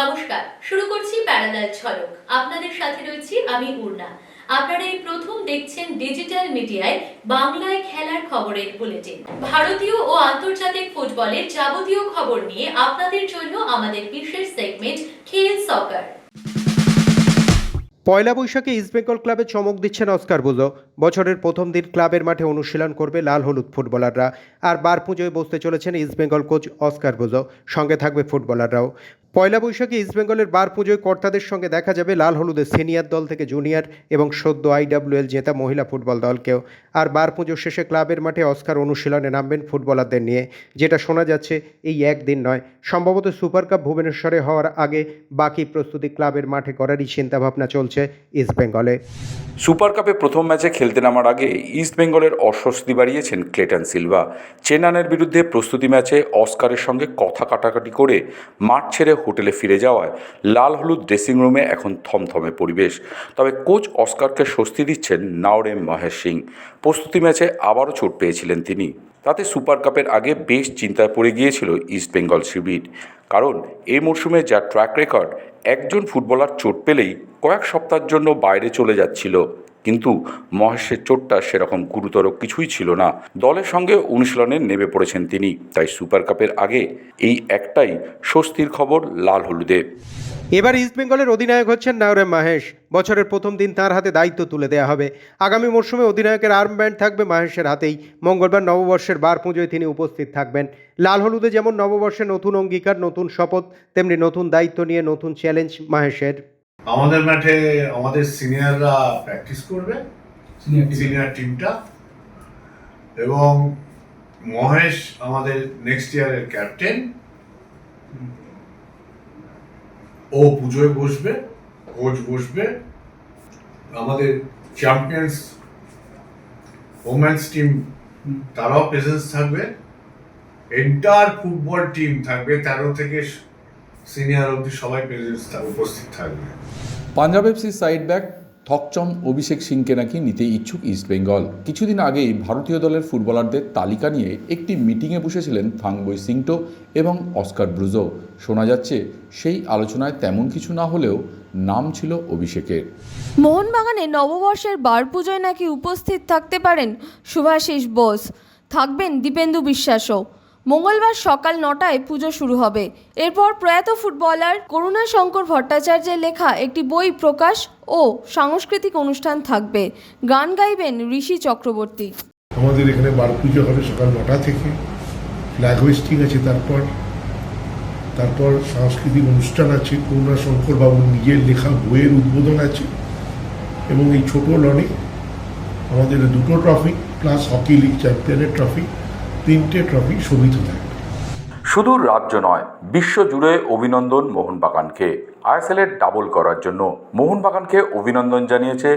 নমস্কার, শুরু করছি প্যারালাল ঝলক আপনাদের সাথে রয়েছি আমি পূর্ণা আপনারা এই প্রথম দেখছেন ডিজিটাল মিডিয়ায় বাংলায় খেলার খবরের বুলেটিন। ভারতীয় ও আন্তর্জাতিক ফুটবলের যাবতীয় খবর নিয়ে আপনাদের জন্য আমাদের বিশেষ সেগমেন্ট খেল সকার পয়লা বৈশাখে ইস্টবেঙ্গল ক্লাবে চমক দিচ্ছেন অস্কার বুজো। বছরের প্রথম দিন ক্লাবের মাঠে অনুশীলন করবে লাল হলুদ ফুটবলাররা। আর বার পুজোয় বসতে চলেছেন ইস্টবেঙ্গল কোচ অস্কার বুজো। সঙ্গে থাকবে ফুটবলাররাও। পয়লা বৈশাখে ইস্টবেঙ্গলের বার পুজোয় কর্তাদের সঙ্গে দেখা যাবে লাল হলুদের সিনিয়র দল থেকে জুনিয়র এবং সদ্য আইডব্লিউএল জেতা মহিলা ফুটবল দলকেও। আর বার পুজোর শেষে ক্লাবের মাঠে অস্কার অনুশীলনে নামবেন ফুটবলারদের নিয়ে। যেটা শোনা যাচ্ছে, এই একদিন নয়। সম্ভবত সুপার কাপ ভুবনেশ্বরে হওয়ার আগে বাকি প্রস্তুতি ক্লাবের মাঠে করারই চিন্তাভাবনা চলছে ইস্টবেঙ্গলে সুপার কাপে প্রথম ম্যাচে খেলতে নামার আগে ইস্টবেঙ্গলের অস্বস্তি বাড়িয়েছেন ক্লেটন সিলভা চেনানের বিরুদ্ধে প্রস্তুতি ম্যাচে অস্কারের সঙ্গে কথা কাটাকাটি করে মাঠ ছেড়ে হোটেলে ফিরে যাওয়ায় লাল হলুদ ড্রেসিং রুমে এখন থমথমে পরিবেশ। তবে কোচ অস্কারকে স্বস্তি দিচ্ছেন নাওরেম মহেশ সিং। প্রস্তুতি ম্যাচে আবারও চোট পেয়েছিলেন তিনি। তাতে সুপার কাপের আগে বেশ চিন্তায় পড়ে গিয়েছিল ইস্টবেঙ্গল শিবির। কারণ এই মরশুমে যা ট্র্যাক রেকর্ড, একজন ফুটবলার চোট পেলেই কয়েক সপ্তাহের জন্য বাইরে চলে যাচ্ছিল। কিন্তু মহেশের চোটটা সেরকম গুরুতর কিছুই ছিল না। দলের সঙ্গে অনুশীলনে নেমে পড়েছেন তিনি। তাই সুপার কাপের আগে এই একটাই স্বস্তির খবর লাল হলুদে। এবার ইস্টবেঙ্গলের অধিনায়ক হচ্ছেন নায়রে মাহেশ। বছরের প্রথম দিন তার হাতে দায়িত্ব তুলে দেওয়া হবে। আগামী মরশুমে অধিনায়কের আর্ম ব্যান্ড থাকবে মাহেশের হাতেই। মঙ্গলবার নববর্ষের বার পুজোয় তিনি উপস্থিত থাকবেন। লাল হলুদে যেমন নববর্ষে নতুন অঙ্গীকার, নতুন শপথ, তেমনি নতুন দায়িত্ব নিয়ে নতুন চ্যালেঞ্জ মাহেশের। আমাদের মাঠে আমাদের সিনিয়ররা প্র্যাকটিস করবে সিনিয়র টিমটা এবং মহেশ আমাদের নেক্সট ইয়ারের ক্যাপ্টেন ও পুজোয় বসবে কোচ বসবে। আমাদের চ্যাম্পিয়ন্স ওমেন্স টিম তারাও প্রেজেন্স থাকবে। এন্টার ফুটবল টিম থাকবে তেরো থেকে সিনিয়র অবধি সবাই প্রেজেন্স উপস্থিত থাকবে। পাঞ্জাব এফসির সাইড ব্যাক থকচম অভিষেক সিংকে নাকি নিতে ইচ্ছুক ইস্টবেঙ্গল কিছুদিন আগেই ভারতীয় দলের ফুটবলারদের তালিকা নিয়ে একটি মিটিংয়ে বসেছিলেন ফাংবই সিংটো এবং অস্কার ব্রুজো। শোনা যাচ্ছে সেই আলোচনায় তেমন কিছু না হলেও নাম ছিল অভিষেকের। মোহনবাগানে নববর্ষের বার পুজোয় নাকি উপস্থিত থাকতে পারেন শুভাশিস বোস। থাকবেন দীপেন্দু বিশ্বাসও। মঙ্গলবার সকাল নটায় পুজো শুরু হবে। এরপর প্রয়াত ফুটবলার করুণা শঙ্কর ভট্টাচার্যের লেখা একটি বই প্রকাশ ও সাংস্কৃতিক অনুষ্ঠান থাকবে। গান গাইবেন ঋষি চক্রবর্তী। আমাদের এখানে বার পুজো হবে সকাল নটা থেকে। ফ্ল্যাগ হোয়েস্টিং আছে তারপর। তারপর সাংস্কৃতিক অনুষ্ঠান আছে। করুণা শঙ্কর বাবুর নিজের লেখা বইয়ের উদ্বোধন আছে। এবং এই ছোট লনে আমাদের দুটো ট্রফি প্লাস হকি লিগ চ্যাম্পিয়নের ট্রফি তিনটে ট্রফি শোভিত থাকবে শুধু রাজ্য নয়, বিশ্ব জুড়ে অভিনন্দন মোহনবাগানকে আইএসএলের ডাবল করার জন্য মোহনবাগানকে অভিনন্দন জানিয়েছে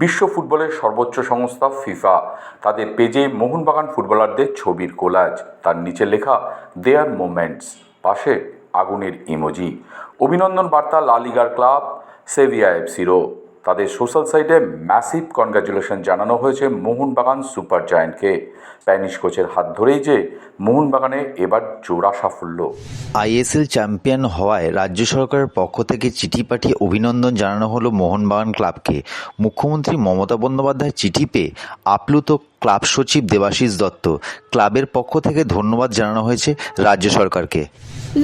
বিশ্ব ফুটবলের সর্বোচ্চ সংস্থা ফিফা। তাদের পেজে মোহনবাগান ফুটবলারদের ছবির কোলাজ, তার নিচে লেখা, দেয়ার মোমেন্টস পাশে আগুনের ইমোজি। অভিনন্দন বার্তা লালিগার ক্লাব, সেভিয়া এফসিরও তাদের সোশ্যাল সাইটে ম্যাসিভ কনগ্রাচুলেশন জানানো হয়েছে মোহনবাগান সুপার জায়েন্টকে। স্প্যানিশ কোচের হাত ধরেই যে মোহনবাগানে এবার জোড়া সাফল্য। আইএসএল চ্যাম্পিয়ন হওয়ায় রাজ্য সরকারের পক্ষ থেকে চিঠি পাঠিয়ে অভিনন্দন জানানো হলো মোহনবাগান ক্লাবকে। মুখ্যমন্ত্রী মমতা বন্দ্যোপাধ্যায় চিঠি পেয়ে আপ্লুত ক্লাব সচিব দেবাশিস দত্ত। ক্লাবের পক্ষ থেকে ধন্যবাদ জানানো হয়েছে রাজ্য সরকারকে।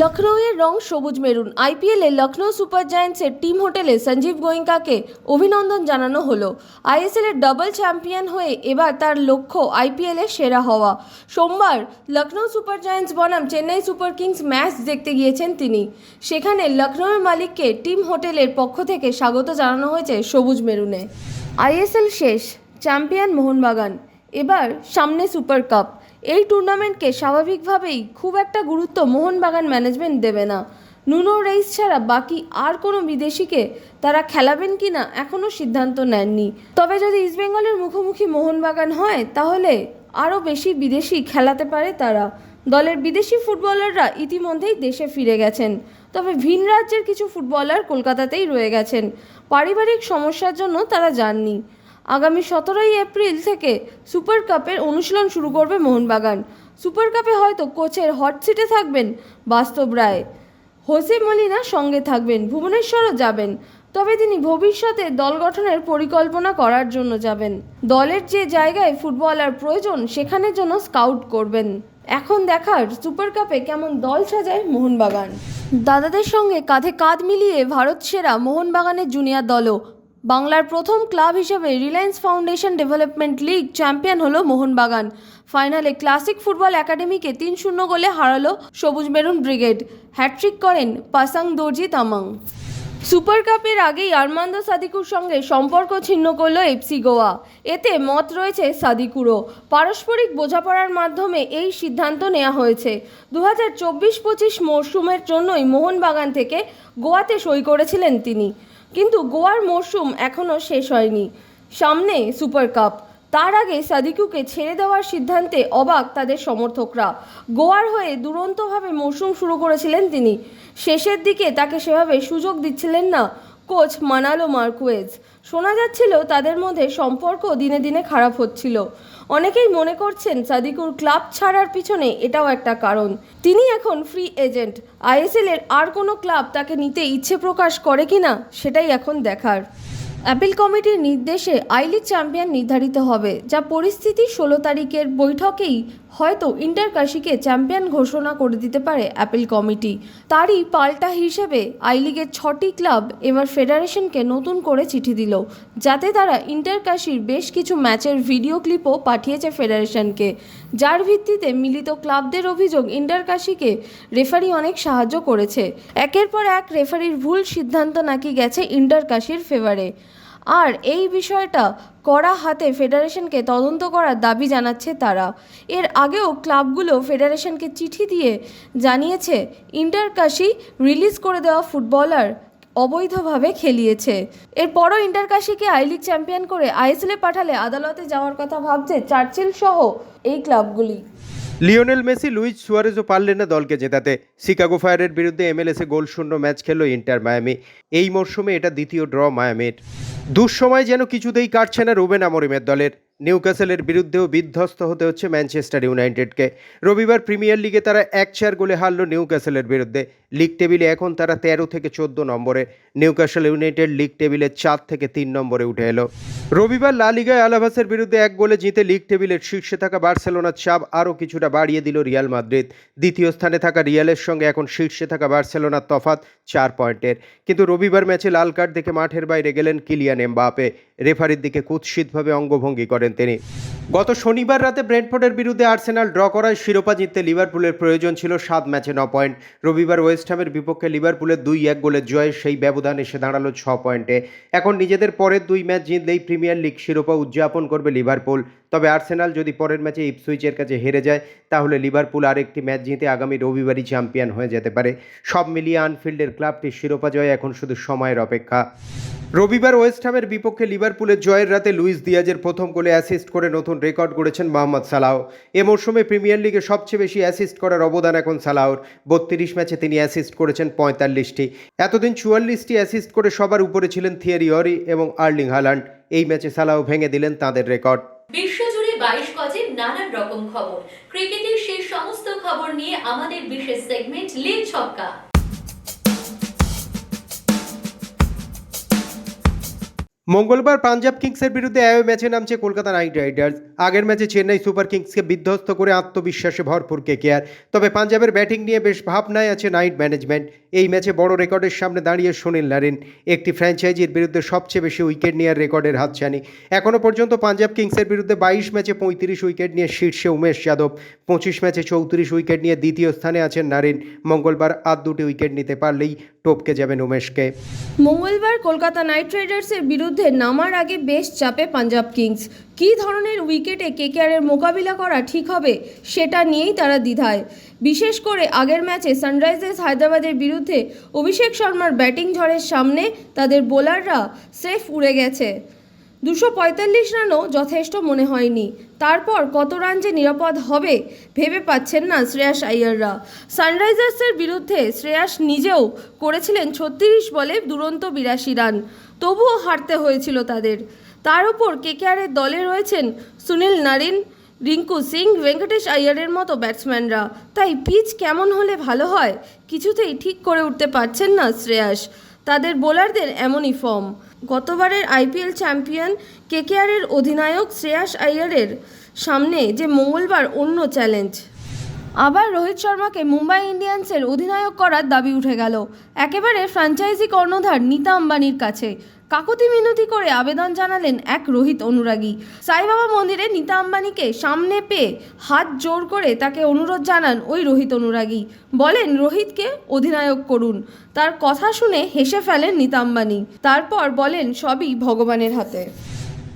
লখনৌয়ের রং সবুজ মেরুন। আইপিএলে লখনৌ সুপার জায়ান্টসের টিম হোটেলে সঞ্জীব গোয়েঙ্কাকে অভিনন্দন জানানো হলো। আইএসএলের ডাবল চ্যাম্পিয়ন হয়ে এবার তার লক্ষ্য আইপিএলে সেরা হওয়া। সোমবার লখনৌ সুপার জায়ান্টস বনাম চেন্নাই সুপার কিংস ম্যাচ দেখতে গিয়েছেন তিনি। সেখানে লখনৌয়ের মালিককে টিম হোটেলের পক্ষ থেকে স্বাগত জানানো হয়েছে সবুজ মেরুনে। আইএসএল শেষ। চ্যাম্পিয়ন মোহনবাগান। এবার সামনে সুপার কাপ এই টুর্নামেন্টকে স্বাভাবিকভাবেই খুব একটা গুরুত্ব মোহনবাগান ম্যানেজমেন্ট দেবে না। নুনো রেইস ছাড়া বাকি আর কোনো বিদেশিকে তারা খেলাবেন কি না এখনও সিদ্ধান্ত নেননি। তবে যদি ইস্টবেঙ্গলের মুখোমুখি মোহনবাগান হয়, তাহলে আরও বেশি বিদেশি খেলাতে পারে তারা। দলের বিদেশি ফুটবলাররা ইতিমধ্যেই দেশে ফিরে গেছেন। তবে ভিন রাজ্যের কিছু ফুটবলার কলকাতাতেই রয়ে গেছেন। পারিবারিক সমস্যার জন্য তারা যাননি। আগামী সতেরোই এপ্রিল থেকে সুপার কাপের অনুশীলন শুরু করবে মোহনবাগান। সুপার কাপে হয়তো কোচের হট সিটে থাকবেন বাস্তব রায়। হোসে মলিনা সঙ্গে থাকবেন, ভুবনেশ্বরও যাবেন, তবে তিনি ভবিষ্যতে দল গঠনের পরিকল্পনা করার জন্য যাবেন। দলের যে জায়গায় ফুটবলার প্রয়োজন সেখানের জন্য স্কাউট করবেন। এখন দেখার সুপার কাপে কেমন দল সাজায় মোহনবাগান। দাদাদের সঙ্গে কাঁধে কাঁধ মিলিয়ে ভারত সেরা মোহনবাগানের জুনিয়র দলও বাংলার প্রথম ক্লাব হিসেবে Reliance Foundation development league champion হলো মোহনবাগান। ফাইনালে ক্লাসিক ফুটবল একাডেমিকে তিন শূন্য গোলে হারালো সবুজ মেরুন ব্রিগেড। হ্যাট্রিক করেন পাসাং দর্জি তামাং। সুপার কাপের আগেই আরমান্দো সাদিকুর সঙ্গে সম্পর্ক ছিন্ন করল এফসি গোয়া। এতে মত রয়েছে সাদিকুরও। পারস্পরিক বোঝাপড়ার মাধ্যমে এই সিদ্ধান্ত নেওয়া হয়েছে। দু হাজার চব্বিশ পঁচিশ মরশুমের জন্যই মোহনবাগান থেকে গোয়াতে সই করেছিলেন তিনি। কিন্তু গোয়ার মরশুম এখনও শেষ হয়নি। সামনে সুপার কাপ। তার আগে সাদিকুকে ছেড়ে দেওয়ার সিদ্ধান্তে অবাক তাদের সমর্থকরা। গোয়ার হয়ে দুরন্তভাবে মরশুম শুরু করেছিলেন তিনি। শেষের দিকে তাকে সেভাবে সুযোগ দিচ্ছিলেন না কোচ মানালো মার্কুয়েজ। শোনা যাচ্ছিল তাদের মধ্যে সম্পর্ক দিনে দিনে খারাপ হচ্ছিল। অনেকেই মনে করছেন সাদিকুর ক্লাব ছাড়ার পিছনে এটাও একটা কারণ। তিনি এখন ফ্রি এজেন্ট আইএসএল এর আর কোনো ক্লাব তাকে নিতে ইচ্ছে প্রকাশ করে কিনা, সেটাই এখন দেখার। অ্যাপিল কমিটির নির্দেশে আই লিগ চ্যাম্পিয়ন নির্ধারিত হবে, যা পরিস্থিতি ষোলো তারিখের বৈঠকেই হয়তো ইন্টারকাশিকে চ্যাম্পিয়ন ঘোষণা করে দিতে পারে অ্যাপিল কমিটি। তারই পাল্টা হিসেবে আই লিগের ছটি ক্লাব এবার ফেডারেশনকে নতুন করে চিঠি দিল, যাতে তারা ইন্টারকাশির বেশ কিছু ম্যাচের ভিডিও ক্লিপও পাঠিয়েছে ফেডারেশনকে। যার ভিত্তিতে মিলিত ক্লাবদের অভিযোগ ইন্টারকাশিকে রেফারি অনেক সাহায্য করেছে। একের পর এক রেফারির ভুল সিদ্ধান্ত নাকি গেছে ইন্টারকাশির ফেভারে। আর এই বিষয়টা কড়া হাতে ফেডারেশনকে তদন্ত করার দাবি জানাচ্ছে তারা। এর আগেও ক্লাবগুলো ফেডারেশনকে চিঠি দিয়ে জানিয়েছে, ইন্টারকাশি রিলিজ করে দেওয়া ফুটবলার অবৈধভাবে খেলিয়েছে। এরপরও ইন্টারকাশিকে আই লিগ চ্যাম্পিয়ন করে আইএসএলে পাঠালে আদালতে যাওয়ার কথা ভাবছে চার্চিল সহ এই ক্লাবগুলি। লিওনেল মেসি, লুইস সুয়ারেজও পারলেন না দলকে জেতাতে। শিকাগো ফায়ারের বিরুদ্ধে এমএলএসে গোল শূন্য ম্যাচ খেললো ইন্টার মায়ামি। এই মরশুমে এটা দ্বিতীয় ড্র মায়ামির। দুঃসময় যেন কিছুতেই কাটছে না রুবেন আমরিমের দলের। নিউক্যাসেলের বিরুদ্ধেও বিধ্বস্ত হতে হচ্ছে ম্যানচেস্টার ইউনাইটেডকে। রবিবার প্রিমিয়ার লিগে তারা এক চার গোলে হারল নিউক্যাসেলের বিরুদ্ধে। লিগ টেবিলে এখন তারা তেরো থেকে চোদ্দ নম্বরে। নিউক্যাসেল ইউনাইটেড লিগ টেবিলে চার থেকে তিন নম্বরে উঠে এলো। রবিবার লা লিগায় আলাভাসের বিরুদ্ধে এক গোলে জিতে লিগ টেবিলের শীর্ষে থাকা বার্সেলোনার চাপ আরও কিছুটা বাড়িয়ে দিল রিয়াল মাদ্রিদ। দ্বিতীয় স্থানে থাকা রিয়ালের সঙ্গে এখন শীর্ষে থাকা বার্সেলোনার তফাত চার পয়েন্টের। কিন্তু রবিবার ম্যাচে লাল কার্ড দেখে মাঠের বাইরে গেলেন কিলিয়ান এমবাপে। রেফারির দিকে কুৎসিতভাবে অঙ্গভঙ্গি করেন তিনি। গত শনিবার রাতে ব্রেন্টফোর্ডের বিরুদ্ধে আর্সেনাল ড্র করায় শিরোপা জিততে লিভারপুলের প্রয়োজন ছিল সাত ম্যাচে ন পয়েন্ট। রবিবার ওয়েস্টহ্যামের বিপক্ষে লিভারপুলের দুই এক গোলের জয়ে সেই ব্যবধান এসে দাঁড়াল ছ পয়েন্টে। এখন নিজেদের পরের দুই ম্যাচ জিতলেই প্রিমিয়ার লিগ শিরোপা উদযাপন করবে লিভারপুল। তবে আর্সেনাল যদি পরের ম্যাচে ইপসুইচের কাছে হেরে যায়, তাহলে লিভারপুল আরেকটি ম্যাচ জিতে আগামী রবিবারই চ্যাম্পিয়ন হয়ে যেতে পারে। সব মিলিয়ে আনফিল্ডের ক্লাবটির শিরোপা জয় এখন শুধু সময়ের অপেক্ষা। রবিবার ওয়েস্টহ্যামের বিপক্ষে লিভারপুলের জয়ের রাতে লুইস দিয়াজের প্রথম গোলে অ্যাসিস্ট করে নতুন রেকর্ড গড়েছেন মোহাম্মদ সালাহ এ মরশুমে প্রিমিয়ার লিগে সবচেয়ে বেশি অ্যাসিস্ট করার অবদান এখন সালাহর। বত্রিশ ম্যাচে তিনি অ্যাসিস্ট করেছেন পঁয়তাল্লিশটি। এতদিন চুয়াল্লিশটি অ্যাসিস্ট করে সবার উপরে ছিলেন থিয়েরি অরি এবং আর্লিং হালান্ড। এই ম্যাচে সালাহ ভেঙে দিলেন তাদের রেকর্ড। বিশ্বজুড়ে বাইশ গজের নানান রকম খবর। ক্রিকেটের সেই সমস্ত খবর নিয়ে আমাদের বিশেষ সেগমেন্ট লিগ ছক্কা। মঙ্গলবার পাঞ্জাব কিংসের বিরুদ্ধে অ্যাওয়ে ম্যাচে নামছে কলকাতা নাইট রাইডার্স। আগের ম্যাচে চেন্নাই সুপার কিংসকে বিধ্বস্ত করে আত্মবিশ্বাসে ভরপুর কেকেআর। তবে পাঞ্জাবের ব্যাটিং নিয়ে বেশ ভাবনায় আছে নাইট ম্যানেজমেন্ট। এই ম্যাচে বড় রেকর্ডের সামনে দাঁড়িয়ে সুনীল নারিন, একটি ফ্র্যাঞ্চাইজির বিরুদ্ধে সবচেয়ে বেশি উইকেট নেওয়ার রেকর্ডের হাতছানি। এখনও পর্যন্ত পাঞ্জাব কিংসের বিরুদ্ধে বাইশ ম্যাচে পঁয়ত্রিশ উইকেট নিয়ে শীর্ষে উমেশ যাদব। পঁচিশ ম্যাচে চৌত্রিশ উইকেট নিয়ে দ্বিতীয় স্থানে আছেন নারিন। মঙ্গলবার আর দুটি উইকেট নিতে পারলেই টপকে যাবেন উমেশকে। মঙ্গলবার কলকাতা নাইট রাইডার্সের বিরুদ্ধে নামার আগে বেশ চাপে পাঞ্জাব কিংস। কী ধরনের উইকেটে কেকেআরের মোকাবিলা করা ঠিক হবে, সেটা নিয়েই তারা দ্বিধায়। বিশেষ করে আগের ম্যাচে সানরাইজার্স হায়দ্রাবাদের বিরুদ্ধে অভিষেক শর্মার ব্যাটিং ঝড়ের সামনে তাদের বোলাররা সেফ উড়ে গেছে। দুশো পঁয়তাল্লিশ রানও যথেষ্ট মনে হয়নি। তারপর কত রান যে নিরাপদ হবে, ভেবে পাচ্ছেন না শ্রেয়াস আইয়াররা। সানরাইজার্সের বিরুদ্ধে শ্রেয়াস নিজেও করেছিলেন ছত্রিশ বলে দুরন্ত বিরাশি রান। তবুও হারতে হয়েছিল তাদের। তার উপর কেকেআরের দলে রয়েছেন সুনীল নারিন, রিঙ্কু সিং, ভেঙ্কটেশ আইয়ারের মতো ব্যাটসম্যানরা। তাই পিচ কেমন হলে ভালো হয় কিছুতেই ঠিক করে উঠতে পারছেন না শ্রেয়াস। তাদের বোলারদের এমনই ফর্ম। গতবারের আইপিএল চ্যাম্পিয়ন কেকেআরের অধিনায়ক শ্রেয়াস আইয়ারের সামনে যে মঙ্গলবার অন্য চ্যালেঞ্জ। আবার রোহিত শর্মাকে মুম্বাই ইন্ডিয়ান্সের অধিনায়ক করার দাবি উঠে গেল। একেবারে ফ্র্যাঞ্চাইজি কর্ণধার নীতা আম্বানির কাছে। কাকুতি মিনতি করে আবেদন জানালেন এক রোহিত অনুরাগী। সাইবাবা মন্দিরে নীতা আম্বানিকে সামনে পেয়ে হাত জোর করে তাকে অনুরোধ জানান ওই রোহিত অনুরাগী। বলেন, রোহিতকে অধিনায়ক করুন। তার কথা শুনে হেসে ফেলেন নীতা আম্বানি। তারপর বলেন, সবই ভগবানের হাতে।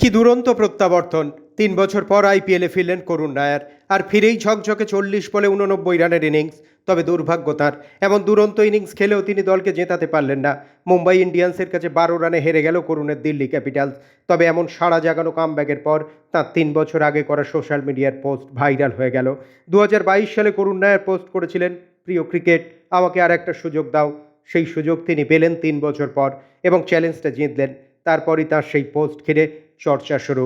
কি দুরন্ত প্রত্যাবর্তন। তিন বছর পর আইপিএলে ফিরলেন করুণ নায়ার আর ফিরেই ঝকঝকে চল্লিশ বলে উননব্বই রানের ইনিংস। তবে দুর্ভাগ্য তাঁর, এমন দুরন্ত ইনিংস খেলেও তিনি দলকে জেতাতে পারলেন না। মুম্বাই ইন্ডিয়ান্সের কাছে বারো রানে হেরে গেল করুণের দিল্লি ক্যাপিটালস। তবে এমন সাড়া জাগানো কামব্যাকের পর তাঁর তিন বছর আগে করা সোশ্যাল মিডিয়ার পোস্ট ভাইরাল হয়ে গেল। দু হাজার বাইশ সালে করুণ নায়ার পোস্ট করেছিলেন, প্রিয় ক্রিকেট, আমাকে আর একটা সুযোগ দাও। সেই সুযোগ তিনি পেলেন তিন বছর পর এবং চ্যালেঞ্জটা জিতলেন। তারপরই তার সেই পোস্ট ঘিরে চর্চা শুরু।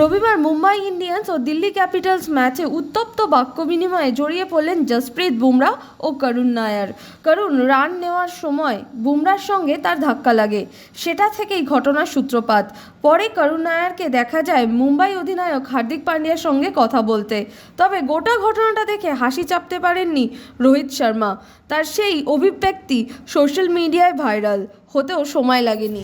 রবিবার মুম্বাই ইন্ডিয়ান্স ও দিল্লি ক্যাপিটালস ম্যাচে উত্তপ্ত বাক্য বিনিময়ে জড়িয়ে পড়লেন জসপ্রীত বুমরা ও করুণ নায়ার। করুণ রান নেওয়ার সময় বুমরার সঙ্গে তার ধাক্কা লাগে সেটা থেকেই ঘটনার সূত্রপাত। পরে করুণ নায়ারকে দেখা যায় মুম্বাই অধিনায়ক হার্দিক পান্ডিয়ার সঙ্গে কথা বলতে তবে গোটা ঘটনাটা দেখে হাসি চাপতে পারেননি রোহিত শর্মা। তার সেই অভিব্যক্তি সোশ্যাল মিডিয়ায় ভাইরাল হতেও সময় লাগেনি।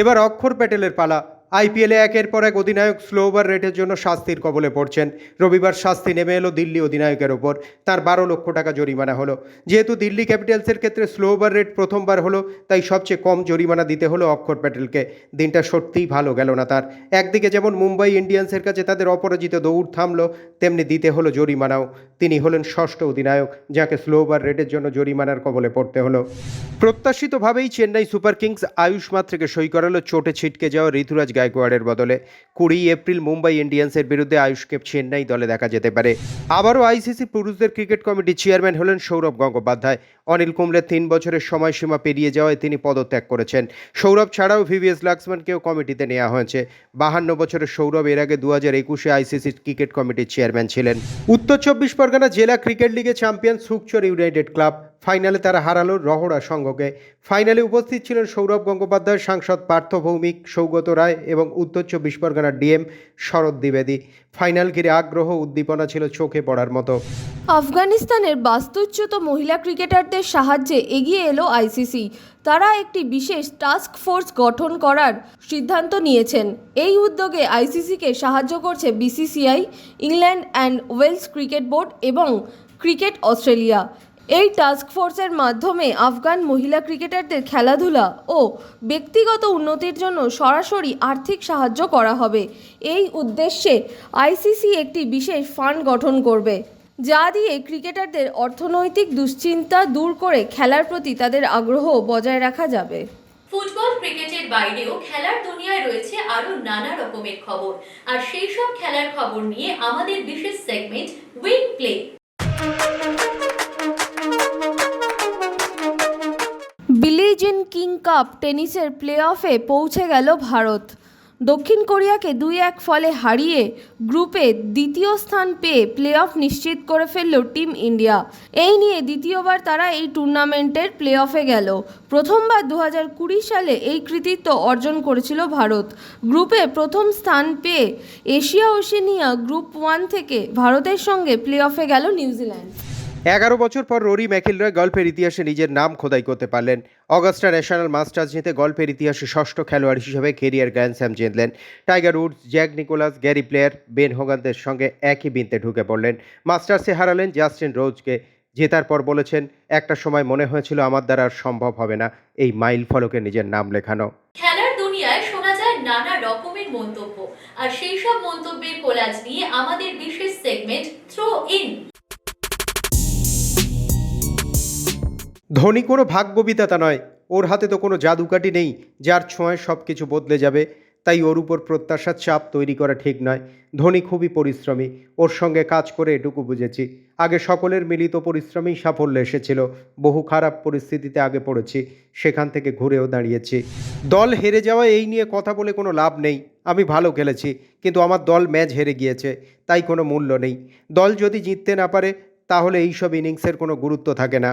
এবার অক্ষর প্যাটেলের পালা। আইপিএলে একের পর এক অধিনায়ক স্লো ওভার রেটের জন্য শাস্তির কবলে পড়ছেন। রবিবার শাস্তি নেমে এলো দিল্লি অধিনায়কের ওপর। তার বারো লক্ষ টাকা জরিমানা হলো। যেহেতু দিল্লি ক্যাপিটালসের ক্ষেত্রে স্লো ওভার রেট প্রথমবার হলো, তাই সবচেয়ে কম জরিমানা দিতে হলো অক্ষর প্যাটেলকে। দিনটা সত্যিই ভালো গেল না তার। একদিকে যেমন মুম্বাই ইন্ডিয়ান্সের কাছে তাদের অপরাজিত দৌড় থামলো, তেমনি দিতে হলো জরিমানাও। তিনি হলেন ষষ্ঠ অধিনায়ক, যাকে স্লো ওভার রেটের জন্য জরিমানার কবলে পড়তে হলো। প্রত্যাশিতভাবেই চেন্নাই সুপার কিংস আয়ুষ মাত্রেকে সই করালো, চোটে ছিটকে যাওয়া ঋতুরাজ গায়কোয়াড়ের বদলে কুড়ি এপ্রিল মুম্বাই ইন্ডিয়ান্সের বিরুদ্ধে আয়ুষকে চেন্নাই দলে দেখা যেতে পারে। আবারও আইসিসি পুরুষদের ক্রিকেট কমিটির চেয়ারম্যান হলেন সৌরভ গঙ্গোপাধ্যায়। অনিল কুম্বলের তিন বছরের সময়সীমা পেরিয়ে যাওয়ায় তিনি পদত্যাগ করেছেন। সৌরভ ছাড়াও ভিভিএস লাক্সমানকেও কমিটিতে নেওয়া হয়েছে। বাহান্ন বছরের সৌরভ এর আগে দু হাজার একুশে আইসিসির ক্রিকেট কমিটির চেয়ারম্যান ছিলেন। উত্তর চব্বিশ পরগনা জেলা ক্রিকেট লিগে চ্যাম্পিয়ন সুকচর ইউনাইটেড ক্লাব ফাইনালে তারা হারালো রহড়া সংঘকে। ফাইনালে উপস্থিত ছিলেন সৌরভ গঙ্গোপাধ্যায়, সাংসদ পার্থ ভৌমিক, সৌগত রায় এবং উত্তর চব্বিশ পরগনার ডিএম শরৎ দ্বিবেদী। ফাইনাল ঘিরে আগ্রহ উদ্দীপনা ছিল চোখে পড়ার মতো। আফগানিস্তানের বাস্তুচ্যুত মহিলা ক্রিকেটারদের সাহায্যে এগিয়ে এলো আইসিসি। তারা একটি বিশেষ টাস্ক ফোর্স গঠন করার সিদ্ধান্ত নিয়েছেন। এই উদ্যোগে আইসিসিকে সাহায্য করছে BCCI, England and Wales cricket board এবং ক্রিকেট অস্ট্রেলিয়া। এই টাস্ক ফোর্সের মাধ্যমে আফগান মহিলা ক্রিকেটারদের খেলাধুলা ও ব্যক্তিগত উন্নতির জন্য সরাসরি আর্থিক সাহায্য করা হবে। এই উদ্দেশ্যে আইসিসি একটি বিশেষ ফান্ড গঠন করবে, যা দিয়ে ক্রিকেটারদের অর্থনৈতিক দুশ্চিন্তা দূর করে খেলার প্রতি তাদের আগ্রহ বজায় রাখা যাবে। ফুটবল ক্রিকেটের বাইরেও খেলার দুনিয়ায় রয়েছে আরও নানা রকমের খবর। আর সেই সব খেলার খবর নিয়ে আমাদের বিশেষ সেগমেন্ট উইং প্লে বিলিজিন কিং কাপ টেনিসের প্লে অফে পৌঁছে গেল ভারত। দক্ষিণ কোরিয়াকে দুই এক ফলে হারিয়ে গ্রুপে দ্বিতীয় স্থান পেয়ে প্লে অফ নিশ্চিত করে ফেলল টিম ইন্ডিয়া। এই নিয়ে দ্বিতীয়বার তারা এই টুর্নামেন্টের প্লে অফে গেল। প্রথমবার দু হাজার কুড়ি সালে এই কৃতিত্ব অর্জন করেছিল ভারত। গ্রুপে প্রথম স্থান পেয়ে এশিয়া ওশেনিয়া গ্রুপ ওয়ান থেকে ভারতের সঙ্গে প্লে অফে গেল নিউজিল্যান্ড। এগারো বছর পর রোরি ম্যাকিলরয় গল্পের ইতিহাসে নিজের নাম খোদাই করতে পারলেন। অগাস্টা ন্যাশনাল মাস্টার্স জিতে গল্পের ইতিহাসে ষষ্ঠ খেলোয়াড় হিসেবে কেরিয়ার গ্র্যান্ড স্যাম জিতলেন Tiger Woods, Jack Nicklaus, Gary Player Ben হোগানদের সঙ্গে একই বিনতে ঢুকে পড়লেন। মাস্টার্সে হারালেন জাস্টিন রোজকে। জেতার পর বলেছেন, একটা সময় মনে হয়েছিল আমার দ্বারা আর সম্ভব হবে না। এই মাইল ফলকে নিজের নাম লেখানো। খেলার দুনিয়ায় শোনা যায় নানা রকমের মন্তব্য। আর সেই সব মন্তব্যের কোলাজ নিয়ে আমাদের বিশেষ সেগমেন্ট থ্রো ইন ধোনি কোনো ভাগ্যবিধাতা নয়। ওর হাতে তো কোনো জাদুকাঠি নেই, যার ছোঁয়ায় সব কিছু বদলে যাবে। তাই ওর উপর প্রত্যাশার চাপ তৈরি করা ঠিক নয়। ধোনি খুবই পরিশ্রমী, ওর সঙ্গে কাজ করে এটুকু বুঝেছি। আগে সকলের মিলিত পরিশ্রমেই সাফল্য এসেছিল। বহু খারাপ পরিস্থিতিতে আগে পড়েছি, সেখান থেকে ঘুরেও দাঁড়িয়েছি। দল হেরে যাওয়া এই নিয়ে কথা বলে কোনো লাভ নেই। আমি ভালো খেলেছি, কিন্তু আমার দল ম্যাচ হেরে গিয়েছে, তাই কোনো মূল্য নেই। দল যদি জিততে না পারে, তাহলে এইসব ইনিংসের কোনো গুরুত্ব থাকে না।